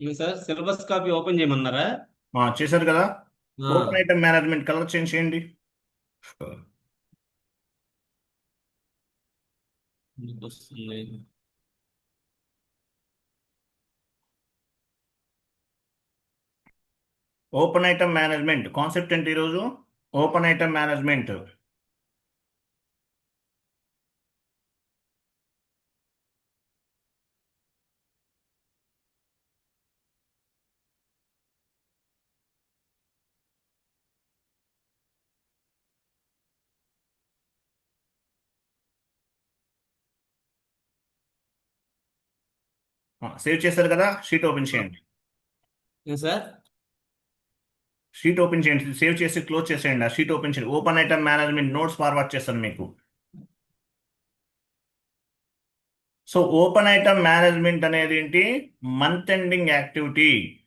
Sir syllabus copy open చేయమన్నారా? ఆ, చేశారు కదా. ఆ, open item management colour change చేయండి. ఎందుకు వస్తుంది ఓపెన్ ఐటమ్ మేనేజ్మెంట్ కాన్సెప్ట్ ఏంటి ఈరోజు? ఓపెన్ ఐటమ్ మేనేజ్మెంట్ సేవ్ చేశారు కదా? షీట్ ఓపెన్ చేయండి. సార్? షీట్ ఓపెన్ చేయండి. సేవ్ చేసి క్లోజ్ చేసేయండి. ఆ షీట్ ఓపెన్ చేయండి. Open item management notes forward చేస్తాను మీకు. సో ఓపెన్ ఐటమ్ మేనేజ్మెంట్ అనేది ఏంటి? Month ending activity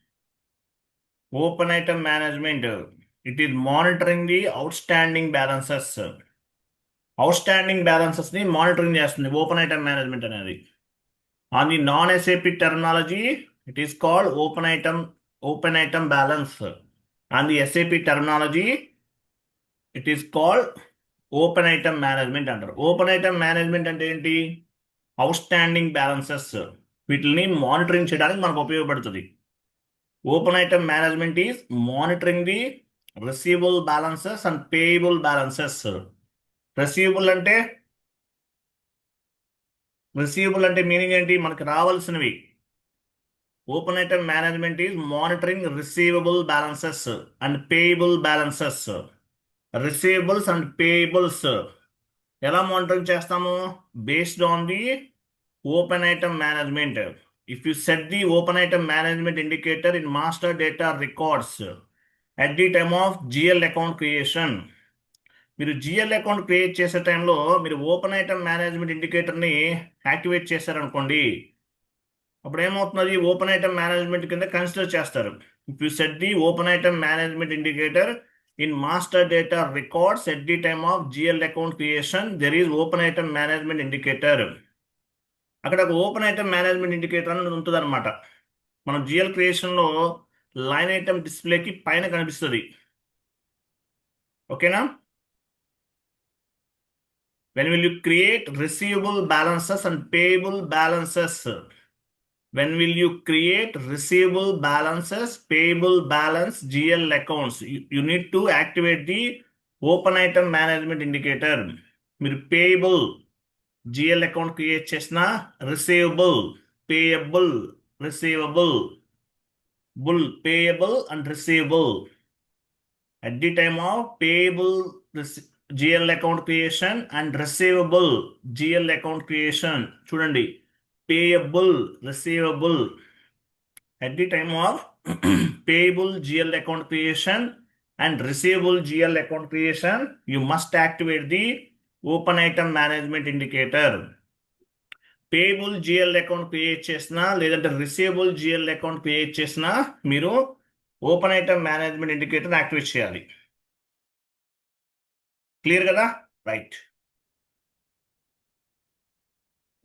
open item management. It is monitoring the outstanding balances outstanding బ్యాలెన్సెస్ని monitoring చేస్తుంది. ఓపెన్ ఐటమ్ మేనేజ్మెంట్ అనేది. On the non SAP terminology it is called open item open item balance on the SAP terminology it is called open item management అంటారు open item management అంటే ఏంటి outstanding balances వీటిని monitoring చేయడానికి మనకు ఉపయోగపడుతుంది. Open item management is monitoring the receivable balances and payable balances receivable అంటే receivable అంటే meaning ఏంటి? మనకు రావాల్సినవి. Open item management is monitoring receivable balances and payable balances receivables and payables ఎలా monitoring చేస్తాము? Based on the open item management if you set the open item management indicator in master data records at the time of GL account creation మీరు GL account create చేసే టైంలో మీరు open item management ఇండికేటర్ని activate చేశారనుకోండి అప్పుడు ఏమవుతున్నది? Open item management కింద consider చేస్తారు. If you set the open item management indicator in master data records at the time of GL account creation there is open item management indicator అక్కడ ఒక open item management indicator అనేది ఉంటుంది అనమాట మనం GL క్రియేషన్లో line item డిస్ప్లేకి పైన కనిపిస్తుంది. ఓకేనా when will you create receivable balances and payable balances when will you create receivable balances payable balance gl accounts you, you need to activate the open item management indicator మీరు payable GL account create చేసిన receivable payable receivable bull payable and receivable at the time of payable GL account creation and receivable GL account creation చూడండి. Payable receivable at the time of payable GL account creation and receivable GL account creation you must activate the open item management indicator payable GL account create చేసిన లేదంటే receivable GL account create చేసిన మీరు open item management indicator activate చేయాలి. Clear కదా? Right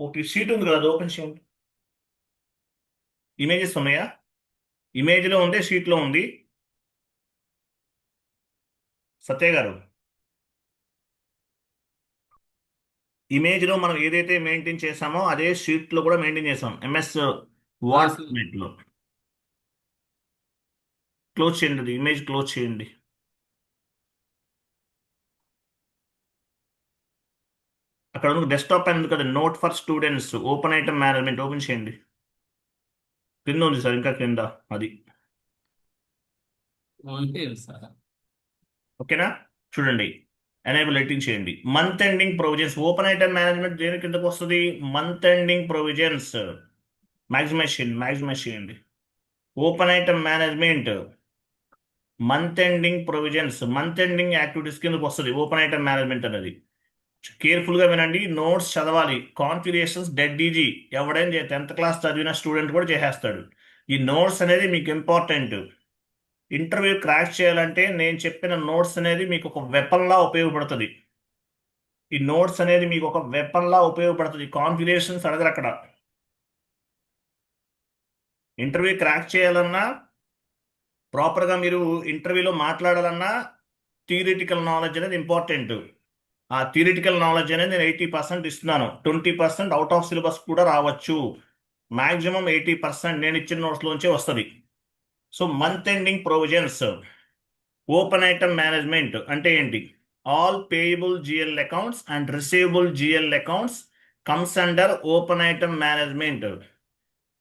okay sheet ఉంది కదా open చేయండి images ఉన్నాయా? ఇమేజ్లో ఉంది షీట్లో ఉంది. సత్య గారు. ఇమేజ్లో మనం ఏదైతే మెయింటైన్ చేసామో అదే షీట్లో కూడా మెయింటైన్ చేసాం ఎంఎస్ వర్డ్లో. క్లోజ్ చేయండి ఇమేజ్ క్లోజ్ చేయండి. అక్కడ ఉంది డెస్క్టాప్ పైన ఉంది కదా note for students open item management open చేయండి. కింద ఉంది సార్ ఇంకా కింద అది. ఓకేనా? చూడండి. ఎనేబుల్ ఎడిటింగ్ చేయండి. Month ending provisions open item management దేని కిందకు వస్తుంది? మంత్ ఎండింగ్ ప్రొవిజన్స్ మ్యాక్సిమైజ్ చేయండి మ్యాక్సిమైజ్ చేయండి. Open item management month ending provisions month ending activities కిందకు వస్తుంది ఓపెన్ ఐటమ్ మేనేజ్మెంట్ అనేది. కేర్ఫుల్గా వినండి నోట్స్ చదవాలి. కాన్ఫిగరేషన్స్ డెడ్ ఈజీ ఎవడైనా టెన్త్ క్లాస్ చదివిన స్టూడెంట్ కూడా చేసేస్తాడు. ఈ నోట్స్ అనేది మీకు ఇంపార్టెంట్ ఇంటర్వ్యూ క్రాక్ చేయాలంటే నేను చెప్పిన నోట్స్ అనేది మీకు ఒక వెపన్లా ఉపయోగపడుతుంది. ఈ నోట్స్ అనేది మీకు ఒక వెపన్లా ఉపయోగపడుతుంది. కాన్ఫిగరేషన్స్ అడగరు అక్కడ. ఇంటర్వ్యూ క్రాక్ చేయాలన్నా ప్రాపర్గా మీరు ఇంటర్వ్యూలో మాట్లాడాలన్నా థియరిటికల్ నాలెడ్జ్ అనేది ఇంపార్టెంట్ ఆ థియరిటికల్ నాలెడ్జ్ అనేది నేను ఎయిటీ పర్సెంట్ ఇస్తున్నాను. Twenty percent out of syllabus కూడా రావచ్చు. మ్యాక్సిమం ఎయిటీ పర్సెంట్ నేను ఇచ్చిన నోట్స్లోంచే వస్తుంది. So month ending provisions open item management అంటే ఏంటి? All payable GL accounts and receivable GL accounts comes under open item management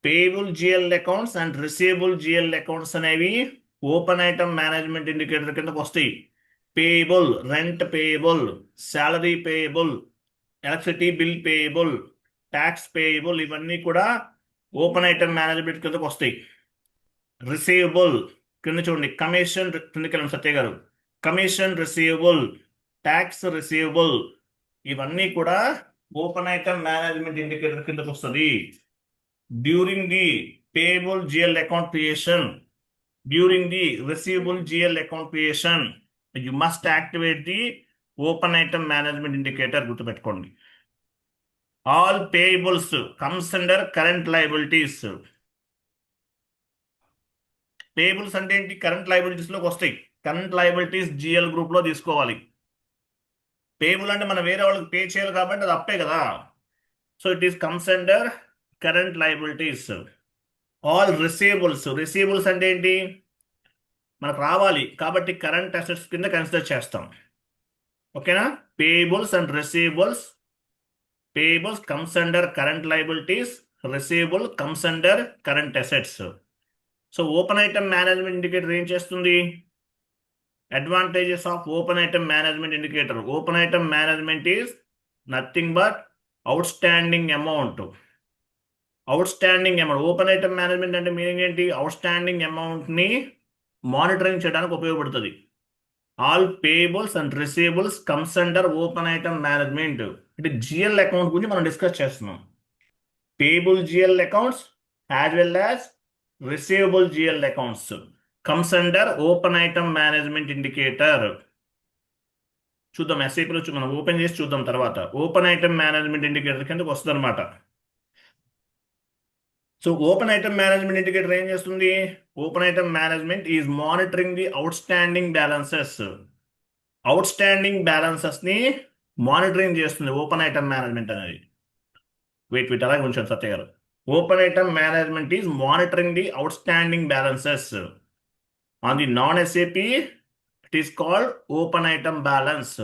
payable GL accounts and receivable GL accounts అనేవి open item management indicator కిందకు వస్తాయి. Payable rent payable salary payable electricity bill payable tax payable ఇవన్నీ కూడా open item management కిందకు వస్తాయి. Receivable కింద చూడండి commission కిందకి వెళ్ళండి సత్య గారు. కమిషన్ రిసీవబుల్ ట్యాక్స్ రిసీవబుల్ ఇవన్నీ కూడా ఓపెన్ ఐటమ్ మేనేజ్మెంట్ ఇండికేటర్ కిందకు వస్తుంది during the payable GL account creation during the receivable GL account creation you must activate the open item management indicator గుర్తుపెట్టుకోండి. All payables comes under current liabilities payables అంటే ఏంటి? Current లయబిలిటీస్లోకి వస్తాయి. Current liabilities GL గ్రూప్లో తీసుకోవాలి. Payable అంటే మనం వేరే వాళ్ళకి పే చేయాలి కాబట్టి అది అప్పే కదా. So it is comes under current liabilities all receivables receivables అంటే ఏంటి? మనకు రావాలి. కాబట్టి కరెంట్ అసెట్స్ కింద కన్సిడర్ చేస్తాం. ఓకేనా? Payables and receivables payables comes under current liabilities receivable comes under current assets so open item management indicator ఏం చేస్తుంది? Advantages of open item management indicator open item management is nothing but outstanding amount outstanding amount open item management అంటే meaning ఏంటి? Outstanding అమౌంట్ని monitoring చేయడానికి ఉపయోగపడుతుంది. All payables and receivables comes under open item management. అంటే GL account గురించి మనం discuss చేస్తున్నాం. Payable GL accounts as well as receivable GL accounts. Comes under open item management indicator. చూద్దాం ఎస్ఐపిలో మనం ఓపెన్ చేసి చూద్దాం తర్వాత. ఓపెన్ ఐటమ్ మేనేజ్మెంట్ ఇండికేటర్ కిందకి వస్తుంది అనమాట so open item management indicator ఏం చేస్తుంది? Open item management is monitoring the outstanding balances outstanding బ్యాలెన్సెస్ని monitoring చేస్తుంది ఓపెన్ ఐటమ్ మేనేజ్మెంట్ అనేది. వెయిట్ వెయిట్ అలాగే ఉంచాను Satya garu. Open item management is monitoring the outstanding balances on the non SAP it is called open item balance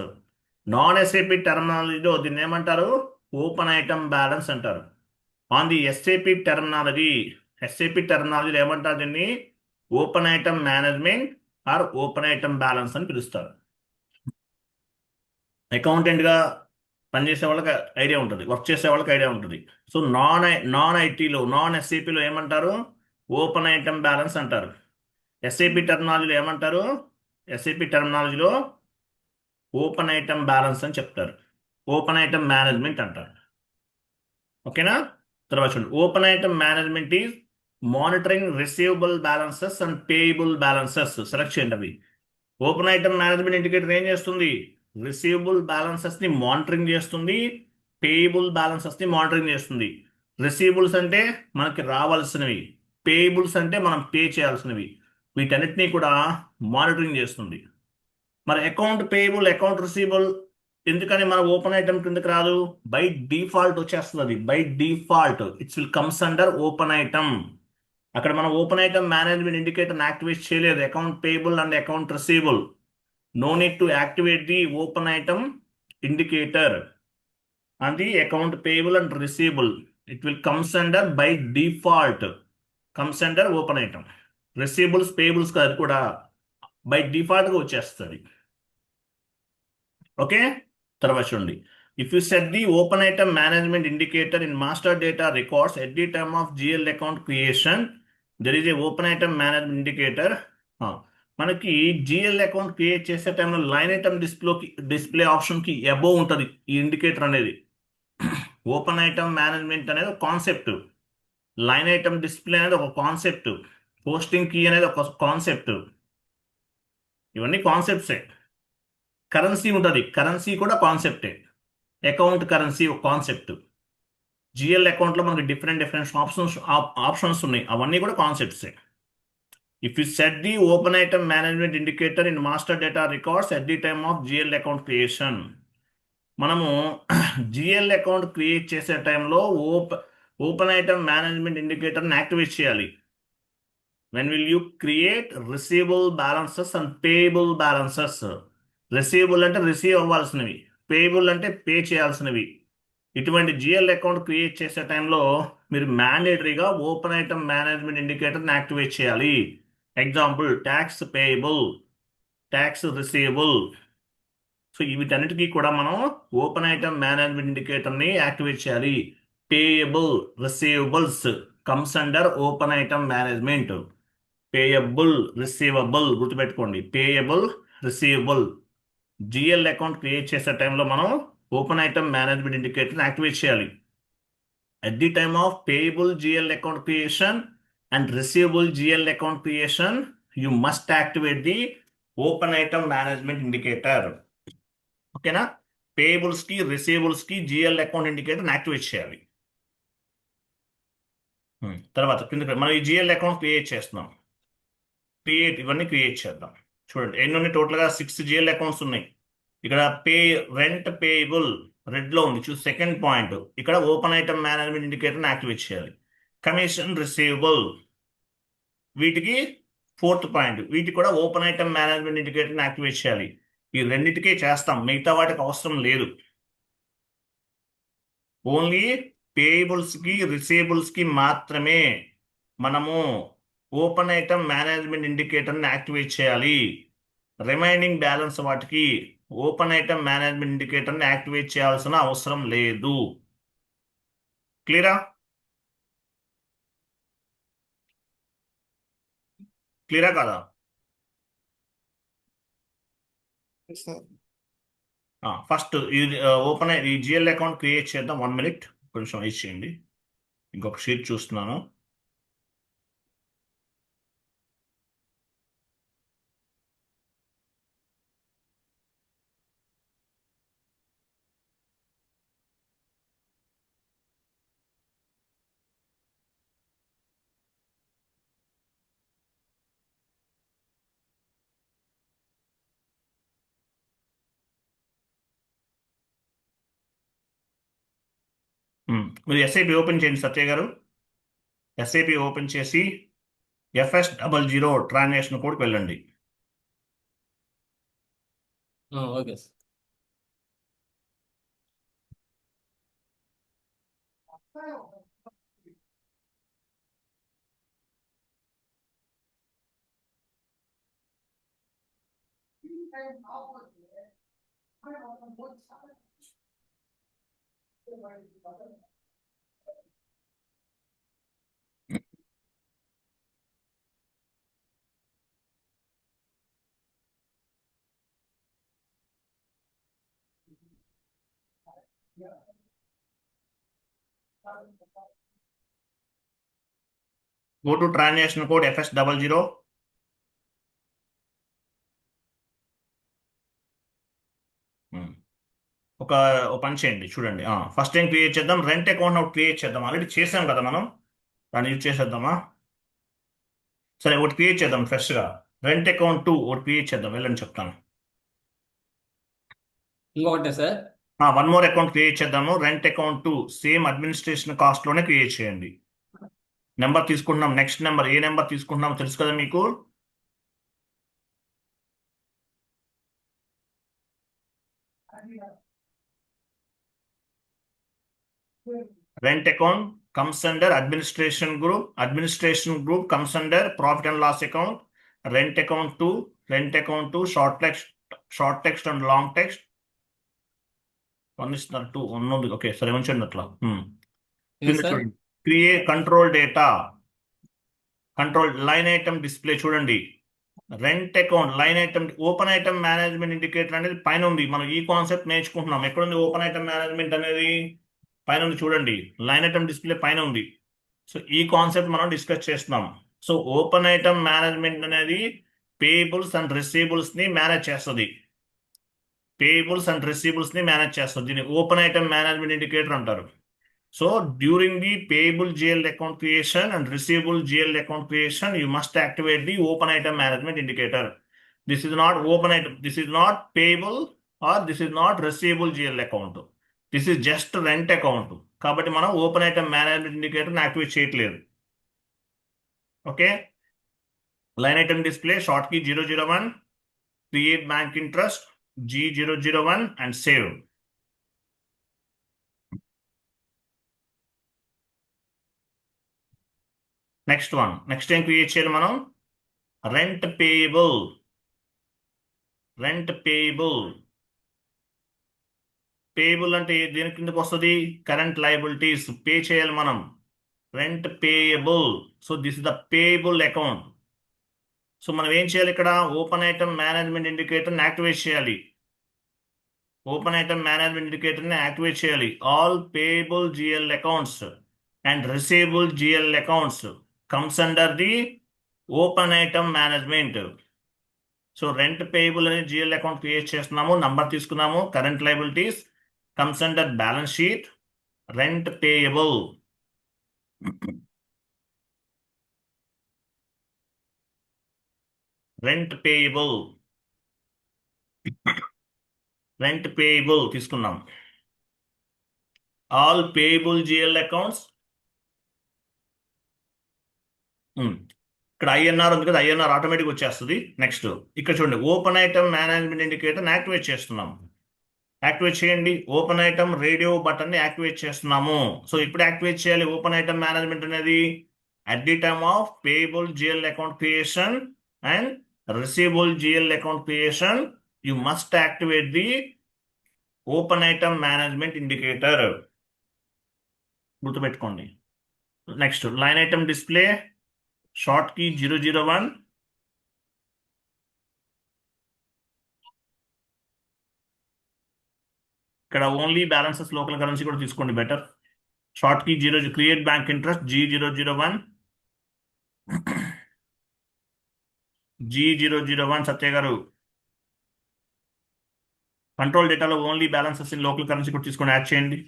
non SAP టెర్మినాలజీలో దీన్ని ఏమంటారు? Open item balance అంటారు. On the SAP terminology SAP టెర్మినాలజీలో ఏమంటారు దీన్ని? Open item management or open item balance అని పిలుస్తారు. అకౌంటెంట్గా పనిచేసే వాళ్ళకి idea ఉంటుంది. వర్క్ చేసే వాళ్ళకి ఐడియా ఉంటుంది. సో నాన్ ఐ నాన్ ఐటీలో నాన్ ఎస్ఏపిలో ఏమంటారు? ఓపెన్ ఐటమ్ బ్యాలెన్స్ అంటారు. ఎస్ఏపి టెర్మినాలజీలో ఏమంటారు? ఎస్ఏపి టెర్మినాలజీలో ఓపెన్ ఐటమ్ బ్యాలెన్స్ అని చెప్తారు. ఓపెన్ ఐటమ్ మేనేజ్మెంట్ అంటారు. ఓకేనా తర్వాత చూడండి. Open item management is monitoring receivable balances and payable balances select చేయండి అవి. ఓపెన్ ఐటమ్ మేనేజ్మెంట్ ఇండికేటర్ ఏం చేస్తుంది? రిసీవబుల్ బ్యాలెన్సెస్ని మానిటరింగ్ చేస్తుంది. పేయబుల్ బ్యాలెన్సెస్ని మానిటరింగ్ చేస్తుంది. రిసీవబుల్స్ అంటే మనకి రావాల్సినవి. పేయబుల్స్ అంటే మనం పే చేయాల్సినవి. వీటన్నిటినీ కూడా మానిటరింగ్ చేస్తుంది. మరి అకౌంట్ పేయబుల్ అకౌంట్ రిసీవబుల్ ఎందుకని మన ఓపెన్ ఐటమ్ కిందకి రాదు? బై డిఫాల్ట్ వచ్చేస్తుంది by default it's will comes under open item అక్కడ మనం open item management indicator activate చేయలేదు. Account payable and account receivable no need to activate the open item indicator and the account payable and receivable it will comes under by default comes under open item receivables payables అది కూడా by డిఫాల్ట్గా వచ్చేస్తుంది. Okay తర్వాత చూడండి if you set the open item management indicator in master data records at the time of GL account creation there is a open item management indicator మనకి GL account create చేసే టైంలో line item డిస్ప్లేకి display ఆప్షన్కి above ఉంటుంది ఈ indicator అనేది. Open item management అనేది ఒక కాన్సెప్ట్ లైన్ ఐటమ్ డిస్ప్లే అనేది ఒక కాన్సెప్ట్ పోస్టింగ్ కీ అనేది ఒక కాన్సెప్ట్ ఇవన్నీ కాన్సెప్ట్సే కరెన్సీ ఉంటుంది. కరెన్సీ కూడా కాన్సెప్టే అకౌంట్ కరెన్సీ ఒక కాన్సెప్ట్. జిఎల్ అకౌంట్లో మనకి డిఫరెంట్ డిఫరెంట్ ఆప్షన్స్ ఆప్షన్స్ ఉన్నాయి. అవన్నీ కూడా కాన్సెప్ట్సే. If you set the open item management indicator in master data records at the time of GL account creation. మనము జిఎల్ అకౌంట్ క్రియేట్ చేసే టైంలో ఓపెన్ ఓపెన్ ఐటమ్ మేనేజ్మెంట్ ఇండికేటర్ని activate చేయాలి. When will you create receivable balances and payable balances receivable అంటే receive అవ్వాల్సినవి payable అంటే pay చేయాల్సినవి. ఇటువంటి జిఎల్ అకౌంట్ క్రియేట్ చేసే టైంలో మీరు మ్యాండేటరీగా ఓపెన్ ఐటమ్ మేనేజ్మెంట్ ఇండికేటర్ని యాక్టివేట్ చేయాలి. Example tax payable tax receivable so వీటన్నిటికీ కూడా మనం ఓపెన్ ఐటమ్ మేనేజ్మెంట్ ఇండికేటర్ని యాక్టివేట్ చేయాలి. Payable receivables comes under open item management payable receivable గుర్తుపెట్టుకోండి. Payable receivable GL account create చేసే టైంలో మనం ఓపెన్ ఐటమ్ మేనేజ్మెంట్ ఇండికేటర్ని యాక్టివేట్ చేయాలి. At the time of payable GL account creation and receivable GL account creation you must activate the open item management indicator ఓకేనా పేయబుల్స్కి రిసీవబుల్స్కి GL account ఇండికేటర్ని activate చేయాలి. తర్వాత కింద మనం ఈ జిఎల్ అకౌంట్ క్రియేట్ చేస్తున్నాం. క్రియేట్ ఇవన్నీ క్రియేట్ చేద్దాం. చూడండి ఎన్ని ఉన్నాయి? టోటల్గా సిక్స్ జిఎల్ అకౌంట్స్ ఉన్నాయి. ఇక్కడ పే రెంట్ పేయబుల్ రెడ్లో ఉంది. చూసి సెకండ్ పాయింట్. ఇక్కడ ఓపెన్ ఐటమ్ మేనేజ్మెంట్ ఇండికేటర్ని యాక్టివేట్ చేయాలి. Commission receivable. వీటికి ఫోర్త్ పాయింట్. వీటికి కూడా ఓపెన్ ఐటమ్ మేనేజ్మెంట్ ఇండికేటర్ని యాక్టివేట్ చేయాలి. ఈ రెండింటికే చేస్తాం. మిగతా వాటికి అవసరం లేదు. ఓన్లీ పేయబుల్స్కి రిసీవబుల్స్కి మాత్రమే మనము ఓపెన్ ఐటమ్ మేనేజ్మెంట్ ఇండికేటర్ని యాక్టివేట్ చేయాలి. రిమైనింగ్ బ్యాలెన్స్ వాటికి ఓపెన్ ఐటమ్ మేనేజ్మెంట్ ఇండికేటర్ని యాక్టివేట్ చేయాల్సిన అవసరం లేదు. క్లియరా? క్లియరా కదా? ఫస్ట్ ఇది ఓపెన్ ఈ జిఎల్ అకౌంట్ క్రియేట్ చేద్దాం. వన్ మినిట్ కొంచెం వెయిట్ చేయండి. ఇంకొక షీట్ చూస్తున్నాను. మీరు ఎస్ఐపి ఓపెన్ చేయండి సత్య గారు. ఎస్ఐపి ఓపెన్ చేసి ఎఫ్ఎస్ డబల్ జీరో ట్రాన్సాక్షన్ కోడ్కి వెళ్ళండి. Okay sir. Go to transaction code FS double zero. ఒక పని చేయండి చూడండి. ఫస్ట్ టైం క్రియేట్ చేద్దాం రెంట్ అకౌంట్ ఒకటి క్రియేట్ చేద్దాం. ఆల్రెడీ చేసాం కదా మనం? దాన్ని యూజ్ చేసేద్దామా? సరే ఒకటి క్రియేట్ చేద్దాం ఫ్రెష్గా రెంట్ అకౌంట్ టూ ఒకటి క్రియేట్ చేద్దాం వెళ్ళండి చెప్తాను. ఇంకొకటే sir one more account create చేద్దాము. Rent account two same administration కాస్ట్లోనే create చేయండి. నెంబర్ తీసుకుంటున్నాం నెక్స్ట్ నెంబర్ ఏ నెంబర్ తీసుకుంటున్నామో తెలుసు కదా మీకు? Rent account comes under administration group administration group comes under profit and loss account rent account 2 rent account 2 short text short text and long text one ఇస్తున్నారు two one ఉంది okay సరే ఉంచండి అట్లా ఏంటి sir create control data control line item display చూడండి rent account line item open item management indicator అనేది పైన ఉంది మనం ఈ కాన్సెప్ట్ నేర్చుకుంటున్నాం ఎక్కడుంది ఓపెన్ ఐటమ్ మేనేజ్మెంట్ అనేది పైన ఉంది చూడండి. లైన్ ఐటమ్ డిస్ప్లే పైన ఉంది. సో ఈ కాన్సెప్ట్ మనం డిస్కస్ చేస్తున్నాం. సో ఓపెన్ ఐటమ్ మేనేజ్మెంట్ అనేది పేబుల్స్ అండ్ రిసీబుల్స్ని మేనేజ్ చేస్తుంది. పేబుల్స్ అండ్ రిసీబుల్స్ని మేనేజ్ చేస్తుంది. దీన్ని ఓపెన్ ఐటమ్ మేనేజ్మెంట్ ఇండికేటర్ అంటారు. So during the payable GL account creation and receivable GL account creation you must activate the open item management indicator this is not open item this is not payable or this is not receivable GL account this is just rent account కాబట్టి మనం open item management indicator activate చేయట్లేదు. Okay line item display short key zero zero one create bank interest G zero zero one and save next one next ఏం create చేయాలి మనం? Rent payable rent payable payable అంటే దేని కిందకి వస్తుంది? Current liabilities pay చేయాలి మనం. Rent payable so this is the payable account so మనం ఏం చేయాలి ఇక్కడ? ఓపెన్ ఐటమ్ మేనేజ్మెంట్ ఇండికేటర్ని యాక్టివేట్ చేయాలి. ఓపెన్ ఐటమ్ మేనేజ్మెంట్ ఇండికేటర్ని యాక్టివేట్ చేయాలి. All payable GL accounts and receivable GL accounts comes under the open item management so rent payable అనే GL account create చేస్తున్నాము. నంబర్ తీసుకున్నాము. Current liabilities comes under balance sheet rent payable rent payable rent payable తీసుకున్నాం. All payable GL accounts ఇక్కడ INR ఉంది కదా INR automatic వచ్చేస్తుంది. Next ఇక్కడ చూడండి open item management indicator activate చేస్తున్నాం. యాక్టివేట్ చేయండి. ఓపెన్ ఐటమ్ రేడియో బటన్ని యాక్టివేట్ చేస్తున్నాము. సో ఇప్పుడు యాక్టివేట్ చేయాలి. ఓపెన్ ఐటమ్ మేనేజ్మెంట్ అనేది at the time of payable GL account creation and receivable GL account creation you must activate the open item management indicator గుర్తుపెట్టుకోండి. Next line item display short key zero zero one ఇక్కడ only balances local currency కూడా తీసుకోండి better short key zero create bank interest G zero zero one G zero zero one Satya garu. Control డేటాలో only balances in local currency కూడా తీసుకొని add చేయండి.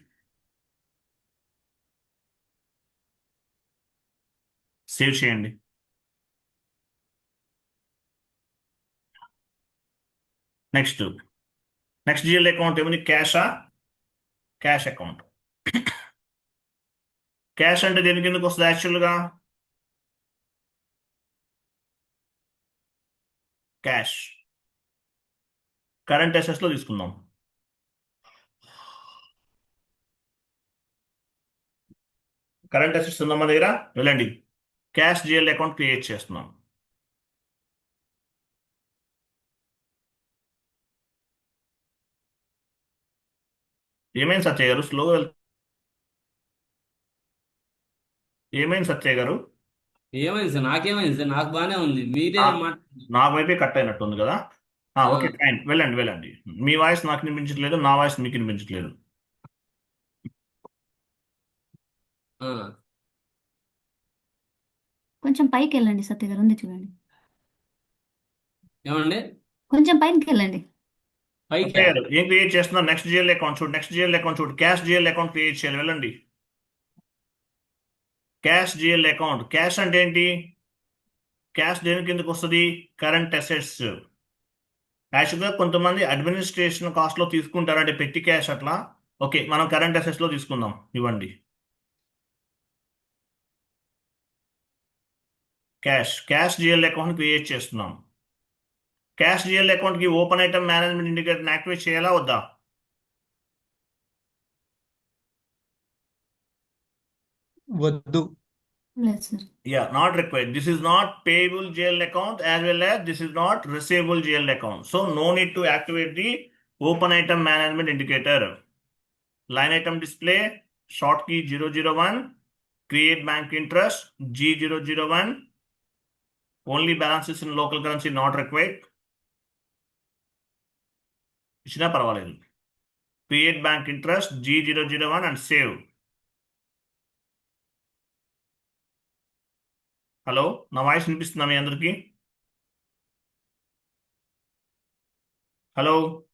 Save చేయండి. Next next GL account ఏముంది? క్యాషా cash account cash అంటే దేనికి ఎందుకు వస్తుంది యాక్చువల్గా క్యాష్ కరెంట్ అసెట్స్లో తీసుకుందాం. కరెంట్ అసెట్స్ ఉందా మన దగ్గర? వెళ్ళండి. క్యాష్ జిఎల్ అకౌంట్ క్రియేట్ చేస్తున్నాం. ఏమైంది సత్య గారు? స్లోగా వెళ్ ఏమైంది సత్య గారు? ఏమైంది సార్? నాకేమైంది సార్? నాకు బానే ఉంది. మీరే ఆ. మాట నా వైపే కట్ అయినట్టుంది కదా? ఆ, ఓకే ఫైన్. వెళ్ళండి వెళ్ళండి. మీ వాయిస్ నాకు వినిపించట్లేదు నా వాయిస్ మీకు వినిపించట్లేదు. ఆ, కొంచెం పైకి వెళ్ళండి సత్య గారు ఉంది చూడండి. ఏమండి? కొంచెం పైకి వెళ్ళండి. ఏం క్రియేట్ చేస్తున్నారు నెక్స్ట్ జిఎల్ అకౌంట్ చూడు నెక్స్ట్ జిఎల్ అకౌంట్ చూడు. క్యాష్ జిఎల్ అకౌంట్ క్రియేట్ చేయాలి. వెళ్ళండి. క్యాష్ జిఎల్ అకౌంట్ క్యాష్ అంటే ఏంటి? క్యాష్ దేని కిందకు వస్తుంది? కరెంట్ అసెట్స్ యాక్చువల్గా కొంతమంది అడ్మినిస్ట్రేషన్ కాస్ట్లో తీసుకుంటారు అంటే పెట్టి క్యాష్ అట్లా. ఓకే మనం కరెంట్ అసెట్స్లో తీసుకుందాం. ఇవ్వండి. Cash cash GL account create చేస్తున్నాం. క్యాష్ జిఎల్ అకౌంట్కి open item management indicator activate చేయాలా వద్దా వద్దు లేదు sir Yeah, not required. This is not payable GL account as well as this is not receivable GL account. So no need to activate the open item management indicator. Line item display, short key 001, create bank interest G001. Only balances in local currency not required. ఇచ్చినా పర్వాలేదు. Create bank interest G zero zero one and save hello నా voice వినిపిస్తుందా మీ అందరికీ? Hello